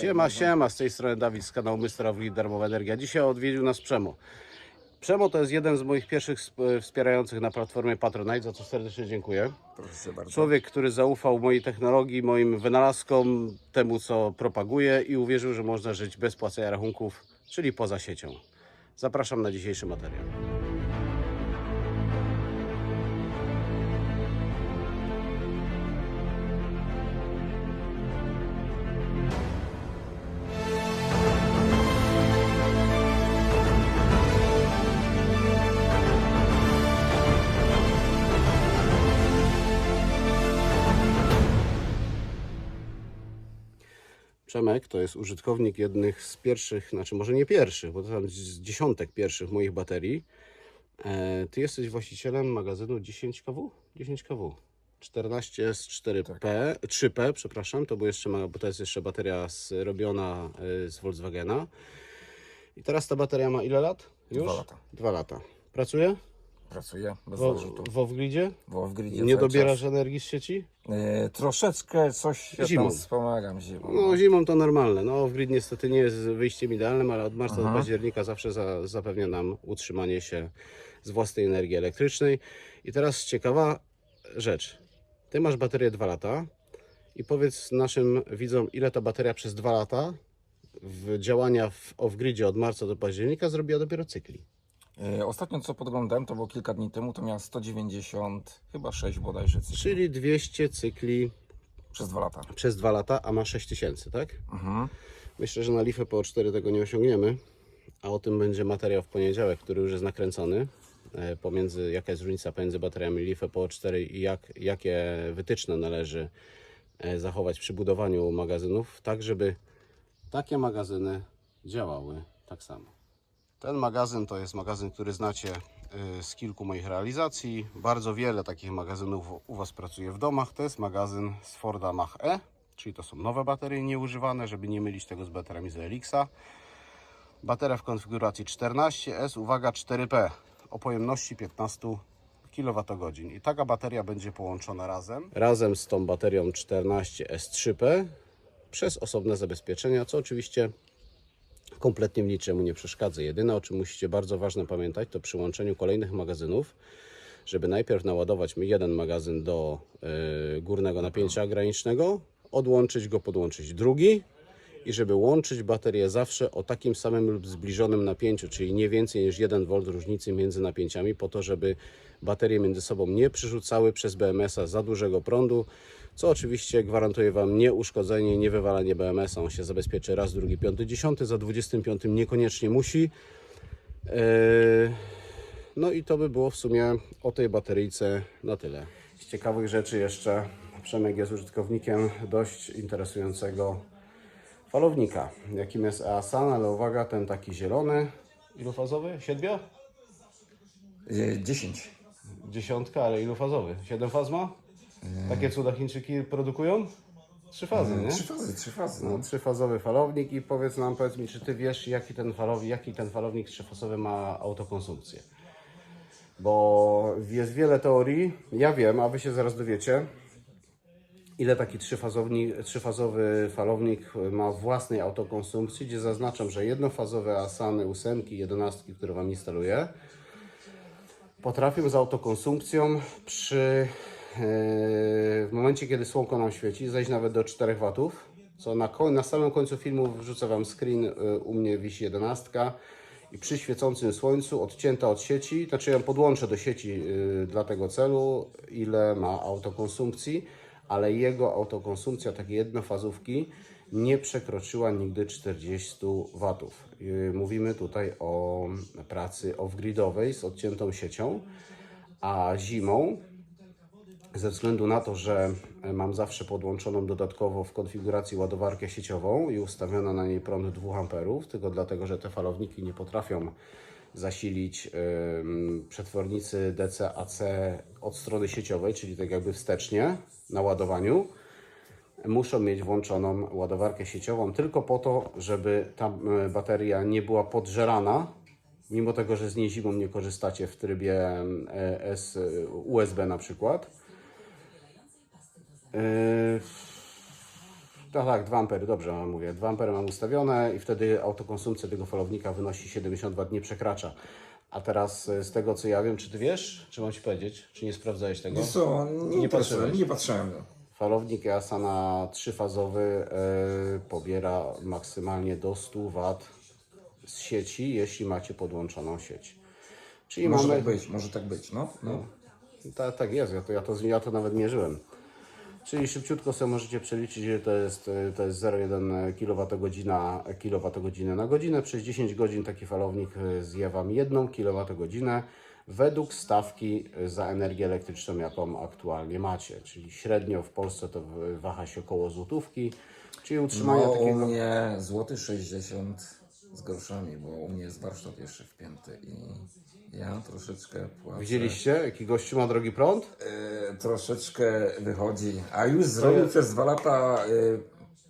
Siema, jedno. siema, z tej strony Dawid z kanału. Awli Darmowa Energia. Dzisiaj odwiedził nas Przemo. Przemo to jest jeden z moich pierwszych sp- wspierających na platformie Patronite, za co serdecznie dziękuję. Proszę bardzo. Człowiek, który zaufał mojej technologii, moim wynalazkom, temu co propaguję i uwierzył, że można żyć bez płacenia rachunków, czyli poza siecią. Zapraszam na dzisiejszy materiał. Przemek to jest użytkownik jednych z pierwszych, znaczy może nie pierwszych, bo to tam z dziesiątek pierwszych moich baterii. E, ty jesteś właścicielem magazynu 10 kW? 10 kW. 14 z 4P, 3P, przepraszam, to, był jeszcze, bo to jest jeszcze bateria zrobiona e, z Volkswagena. I teraz ta bateria ma ile lat? Już? Dwa lata. Dwa lata. Pracuje? Pracuję bez W, zarzutu. w Off-Gridzie? W Off-gridzie Nie cały dobierasz czas. energii z sieci? E, troszeczkę coś ja Zimą. tam wspomagam zimą. No zimą to normalne. No off-grid niestety nie jest wyjściem idealnym, ale od marca do Aha. października zawsze za, zapewnia nam utrzymanie się z własnej energii elektrycznej. I teraz ciekawa rzecz. Ty masz baterię 2 lata i powiedz naszym widzom, ile ta bateria przez 2 lata w działania w off-gridzie od marca do października zrobiła dopiero cykli. E, ostatnio co podglądałem, to było kilka dni temu, to miała 190, chyba 6 bodajże cykli. Czyli 200 cykli Przez dwa lata. przez 2 lata, a ma 6000, tak? Mhm. Myślę, że na Lifę po 4 tego nie osiągniemy, a o tym będzie materiał w poniedziałek, który już jest nakręcony. e, Pomiędzy, jaka jest różnica pomiędzy bateriami Lifę po 4 i jak, jakie wytyczne należy e, zachować przy budowaniu magazynów, tak żeby takie magazyny działały tak samo. Ten magazyn to jest magazyn, który znacie e, z kilku moich realizacji. Bardzo wiele takich magazynów u Was pracuje w domach. To jest magazyn z Forda Mach E, czyli to są nowe baterie nieużywane, żeby nie mylić tego z bateriami z Elixa. Bateria w konfiguracji 14S, uwaga 4P o pojemności 15 kWh. I taka bateria będzie połączona razem. Razem z tą baterią 14S3P przez osobne zabezpieczenia, co oczywiście kompletnie niczemu nie przeszkadza. Jedyne o czym musicie bardzo ważne pamiętać, to przy łączeniu kolejnych magazynów, żeby najpierw naładować jeden magazyn do y, górnego napięcia granicznego, odłączyć go, podłączyć drugi i żeby łączyć baterię zawsze o takim samym lub zbliżonym napięciu, czyli nie więcej niż 1 V różnicy między napięciami, po to, żeby baterie między sobą nie przerzucały przez BMS-a za dużego prądu, co oczywiście gwarantuje Wam nie uszkodzenie, nie wywalanie BMS-a. On się zabezpieczy raz, drugi, piąty, dziesiąty, za 25 niekoniecznie musi. Eee, no i to by było w sumie o tej bateryjce na tyle. Z ciekawych rzeczy jeszcze Przemek jest użytkownikiem dość interesującego falownika, jakim jest EASAN, ale uwaga, ten taki zielony, ilufazowy? Siedmio? E, 10. Dziesiątka, ale ilufazowy? Siedem faz ma? Takie cuda Chińczyki produkują? Trzy fazy, nie? Trzy fazy, trzy fazy. No, trzyfazowy falownik i powiedz nam, powiedz mi, czy ty wiesz, jaki ten falownik, jaki ten falownik trzyfazowy ma autokonsumpcję? Bo jest wiele teorii, ja wiem, a wy się zaraz dowiecie, ile taki trzyfazowy falownik ma własnej autokonsumpcji, gdzie zaznaczam, że jednofazowe Asany, ósemki, jedenastki, które wam instaluję, potrafią z autokonsumpcją przy e, w momencie, kiedy słonko nam świeci, zejść nawet do 4 W. Co na, na samym końcu filmu wrzucę Wam screen, e, u mnie wisi 11 i przy świecącym słońcu odcięta od sieci, znaczy ją podłączę do sieci e, dla tego celu, ile ma autokonsumpcji, ale jego autokonsumpcja takiej jednofazówki nie przekroczyła nigdy 40 W. E, Mówimy tutaj o pracy off-gridowej z odciętą siecią, a zimą ze względu na to, że mam zawsze podłączoną dodatkowo w konfiguracji ładowarkę sieciową i ustawiono na niej prąd 2 A, tylko dlatego, że te falowniki nie potrafią zasilić przetwornicy DC-AC od strony sieciowej, czyli tak jakby wstecznie na ładowaniu, muszą mieć włączoną ładowarkę sieciową tylko po to, żeby ta y, bateria nie była podżerana, mimo tego, że z niej zimą nie korzystacie w trybie e, USB na przykład. Yy, Tak, tak, 2 ampery, dobrze mówię. 2 ampery mam ustawione i wtedy autokonsumpcja tego falownika wynosi 70 W, nie przekracza. A teraz e, z tego co ja wiem, czy ty wiesz, czy mam ci powiedzieć, czy nie sprawdzałeś tego? Wiesz co, nie, Nie patrzyłem, nie patrzyłem. Falownik Asana trzyfazowy e, pobiera maksymalnie do 100 W z sieci, jeśli macie podłączoną sieć. Czyli Może mamy... tak być, może tak być, no. no. Tak, tak jest, ja to, ja, to, ja to nawet mierzyłem. Czyli szybciutko sobie możecie przeliczyć, że to jest, e, to jest 0,1 kWh, kWh na godzinę. Przez 10 godzin taki falownik zje Wam 1 kWh według stawki e, za energię elektryczną, jaką aktualnie macie. Czyli średnio w Polsce to waha się około złotówki. Czyli utrzymanie No, u takiego... mnie złoty 60 z groszami, bo u mnie jest warsztat jeszcze wpięty i ja troszeczkę płacę. Widzieliście, jaki gościu ma drogi prąd? E, troszeczkę wychodzi, a już zrobił przez dwa lata e,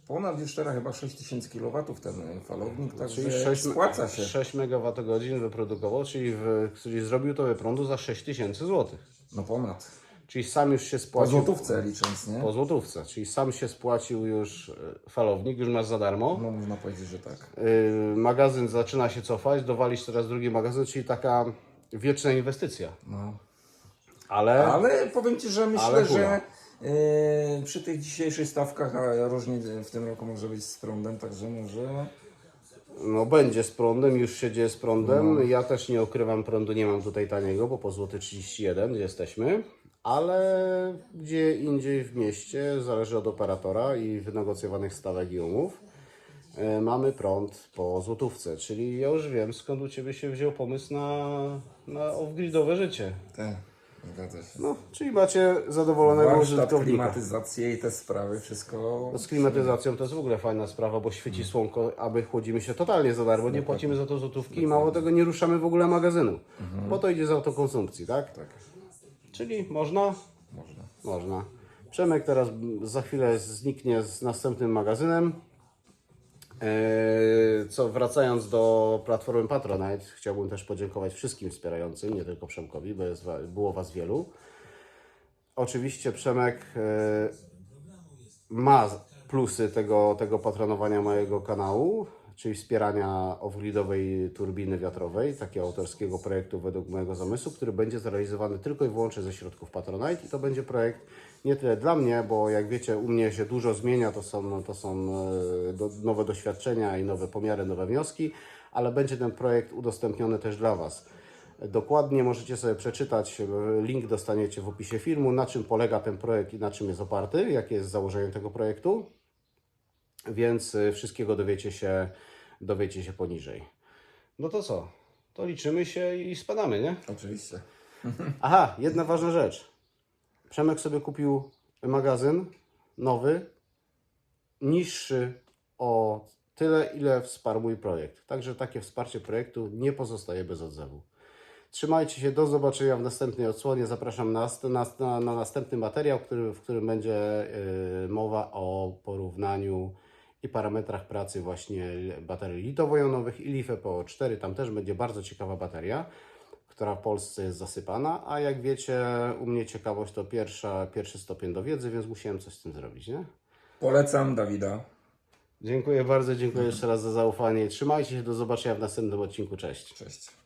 ponad już teraz chyba 6000 kW ten falownik, Czyli także 6, spłaca się. 6 MWh wyprodukował, czyli, w, czyli zrobił to prądu za 6000 zł. No ponad. Czyli sam już się Po spłacił. złotówce licząc, nie? Po złotówce, czyli sam się spłacił już e, falownik, już masz za darmo. No można powiedzieć, że tak. Yy, magazyn zaczyna się cofać, dowalić teraz drugi magazyn, czyli taka wieczna inwestycja. No. Ale, Ale powiem Ci, że myślę, że e, przy tych dzisiejszych stawkach, a różnie w tym roku może być z prądem, także może no, będzie z prądem, już się dzieje z prądem. No. Ja też nie ukrywam prądu, nie mam tutaj taniego, bo po złoty 31 gdzie jesteśmy. Ale gdzie indziej w mieście, zależy od operatora i wynegocjowanych stawek i umów, e, mamy prąd po złotówce. Czyli ja już wiem, skąd u Ciebie się wziął pomysł na, na off-gridowe życie. zgadza się. No, czyli macie zadowolonego Warsztat, użytkownika. klimatyzację i te sprawy, wszystko. No z klimatyzacją to jest w ogóle fajna sprawa, bo świeci słonko, a my chłodzimy się totalnie za darmo, nie płacimy za to złotówki i mało tego nie ruszamy w ogóle magazynu, bo to idzie z autokonsumpcji, tak? Tak, Czyli można? można. Można. Przemek teraz za chwilę zniknie z następnym magazynem. Eee, Co wracając do platformy Patronite, chciałbym też podziękować wszystkim wspierającym, nie tylko Przemkowi, bo jest, było Was wielu. Oczywiście Przemek e, ma plusy tego, tego patronowania mojego kanału, czyli wspierania off-gridowej turbiny wiatrowej, takiego autorskiego projektu według mojego zamysłu, który będzie zrealizowany tylko i wyłącznie ze środków Patronite i to będzie projekt nie tyle dla mnie, bo jak wiecie u mnie się dużo zmienia, to są, to są e, do, nowe doświadczenia i nowe pomiary, nowe wnioski, ale będzie ten projekt udostępniony też dla Was. Dokładnie możecie sobie przeczytać, e, link dostaniecie w opisie filmu, na czym polega ten projekt i na czym jest oparty, jakie jest założenie tego projektu. Więc y, wszystkiego dowiecie się, dowiecie się poniżej. No to co? To liczymy się i spadamy, nie? Oczywiście. Aha, jedna ważna rzecz. Przemek sobie kupił magazyn nowy, niższy o tyle, ile wsparł mój projekt. Także takie wsparcie projektu nie pozostaje bez odzewu. Trzymajcie się, do zobaczenia w następnej odsłonie. Zapraszam na, na, na, na następny materiał, który, w którym będzie yy, mowa o porównaniu i parametrach pracy właśnie baterii litowo-jonowych i LiFe PO4. Tam też będzie bardzo ciekawa bateria, która w Polsce jest zasypana, a jak wiecie, u mnie ciekawość to pierwsza, pierwszy stopień do wiedzy, więc musiałem coś z tym zrobić, nie? Polecam Dawida. Dziękuję bardzo, dziękuję jeszcze raz za zaufanie. Trzymajcie się, do zobaczenia w następnym odcinku. Cześć. Cześć.